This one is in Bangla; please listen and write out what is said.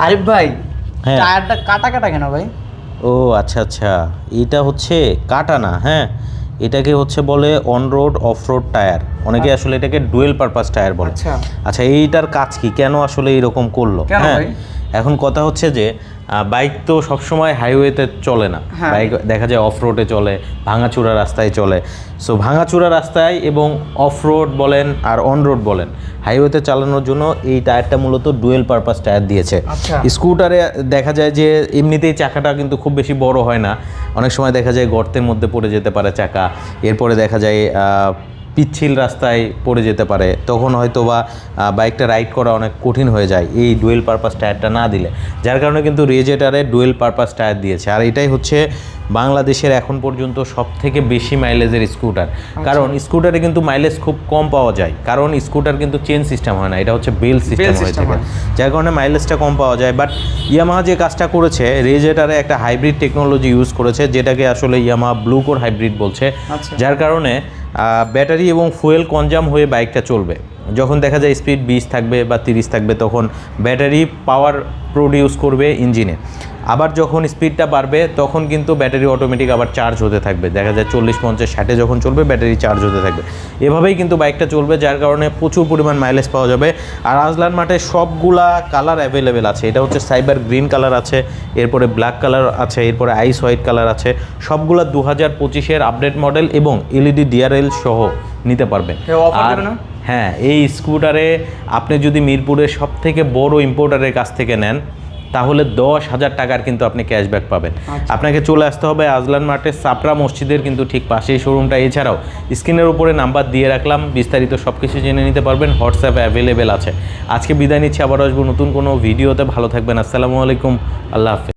আরিফ ভাই হ্যাঁ। টায়ারটা কাটা কাটা কেন ভাই? ও আচ্ছা আচ্ছা। এটা হচ্ছে কাটা না হ্যাঁ। এটাকে হচ্ছে বলে on road off road tyre অনেকে আসলে এটাকে ডুয়েল পারপাস টায়ার বলে। আচ্ছা। আচ্ছা এইটার কাজ কি? কেন আসলে এরকম করল? হ্যাঁ? এখন কথা হচ্ছে যে বাইক তো সবসময় হাইওয়েতে চলে না। হ্যাঁ। বাইক দেখা যায় অফ রোডে চলে ভাঙাচুরা রাস্তায় চলে। সো ভাঙাচুরা রাস্তায় এবং অফ রোড বলেন আর অন রোড বলেন হাইওয়েতে চালানোর জন্য এই টায়ারটা মূলত ডুয়েল পারপাস টায়ার দিয়েছে। আচ্ছা। স্কুটারে দেখা যায় যে এমনিতেই চাকাটা কিন্তু খুব বেশি বড় হয় না। অনেক সময় দেখা যায় গর্তের মধ্যে পড়ে যেতে পারে চাকা। এরপরে দেখা যায় আহ, পিচ্ছিল রাস্তায় পড়ে যেতে পারে তখন হয়তো বা বাইকটা রাইড করা অনেক কঠিন হয়ে যায় এই ডুয়েল পারপাস টায়ারটা না দিলে। যার কারণে কিন্তু রেজেটারে ডুয়েল পারপাস টায়ার দিয়েছে। আর এটাই হচ্ছে বাংলাদেশের এখন পর্যন্ত সব থেকে বেশি মাইলেজের স্কুটার। কারণ স্কুটারে কিন্তু মাইলেজ খুব কম পাওয়া যায়। কারণ স্কুটার কিন্তু চেন সিস্টেম হয় না এটা হচ্ছে বেল সিস্টেম হয়ে থাকে। যার কারণে মাইলেজটা কম পাওয়া যায়। বাট ইয়ামাহা যে কাজটা করেছে রেজেটারে একটা হাইব্রিড টেকনোলজি ইউজ করেছে যেটাকে আসলে ইয়ামাহা ব্লুকোর হাইব্রিড বলছে। আচ্ছা। যার কারণে ব্যাটারি এবং ফুয়েল কনজাম হয়ে বাইকটা চলবে। যখন দেখা যায় স্পিড বিশ থাকবে বা তিরিশ থাকবে, তখন ব্যাটারি পাওয়ার প্রডিউস করবে ইঞ্জিনে। আবার যখন স্পিডটা বাড়বে, তখন কিন্তু ব্যাটারি অটোমেটিক আবার চার্জ হতে থাকবে। দেখা যায় চল্লিশ পঞ্চাশ, ষাটে যখন চলবে, ব্যাটারি চার্জ হতে থাকবে। এভাবেই কিন্তু বাইকটা চলবে যার কারণে প্রচুর পরিমাণ মাইলেজ পাওয়া যাবে। আর আজলান মাঠে সবগুলা কালার অ্যাভেলেবেল আছে। এটা হচ্ছে সাইবার গ্রিন কালার আছে এরপরে ব্ল্যাক কালার আছে এরপরে আইস হোয়াইট কালার আছে। সবগুলা দু হাজার পঁচিশের আপডেট মডেল এবং এলইডি ডিআরএল সহ নিতে পারবেন আর? হ্যাঁ এই স্কুটারে আপনি যদি মিরপুরের সব থেকে বড় ইম্পোর্টারের কাছ থেকে নেন তাহলে দশ হাজার টাকার কিন্তু আপনি ক্যাশব্যাক পাবেন। আচ্ছা। আপনাকে চলে আসতে হবে আজলান মার্টের সাপরা মসজিদের কিন্তু ঠিক পাশেই শোরুমটা এছাড়াও স্ক্রিনের উপরে নাম্বার দিয়ে রাখলাম বিস্তারিত সব কিছু জেনে নিতে পারবেন হোয়াটসঅ্যাপ অ্যাভেলেবেল আছে। আজকে বিদায় নিচ্ছি আবার আসব নতুন কোনো ভিডিওতে। ভালো থাকবেন আসসালামু আলাইকুম আল্লাহ হাফেজ।